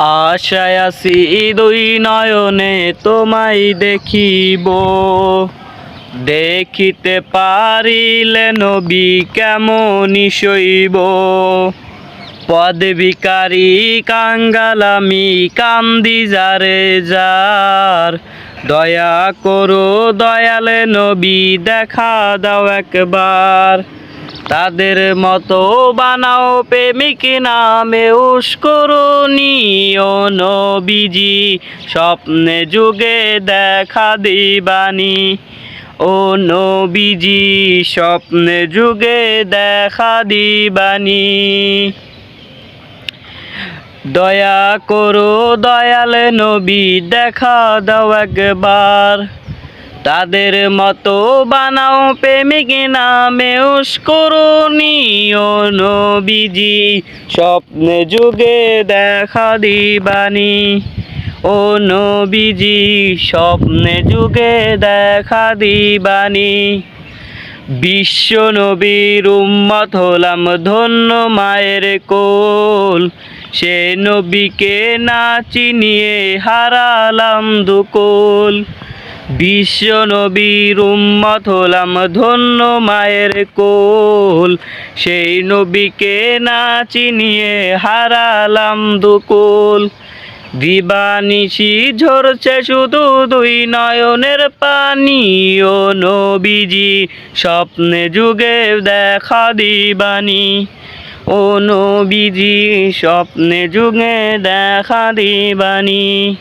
আশায় আসি দুই নয়নে তোমায় দেখিব। দেখিতে পারিলে নবী কেমনই শৈব। পদ ভিকারি কাঙ্গালামি কান্দি যারে যার। দয়া করো দয়ালে নবী, দেখা দাও একবার। তাদের মতো বানাও প্রেমিক নামে উস্করণীয় নবীজি। স্বপ্নে যুগে দেখা দিবানি। ও নবীজি, স্বপ্নে যুগে দেখা দিবানি। দয়া করো দয়ালে নবী, দেখা দাও একবার। তাদের মতো বানাও প্রেমিক নামে উস্করণীয় নবীজি। স্বপ্নে যুগে দেখা দিবানি। ও নবীজি, স্বপ্নে যুগে দেখা দিবানি। বিশ্ব নবীর উম্মত হলাম ধন্য মায়ের কোল। সে নবীকে না চিনিয়ে হারালাম দুকোল। বিশ্ব নবীর উম্মত হলাম ধন্য মায়ের কোল। সেই নবীকে না চিনিয়ে হারালাম দুকোল। দিবানিশি ঝরছে শুধু দুই নয়নের পানি। ও নবীজি, স্বপ্নে যুগে দেখা দিবানি। ও নবীজি, স্বপ্নে যুগে দেখা দিবানি।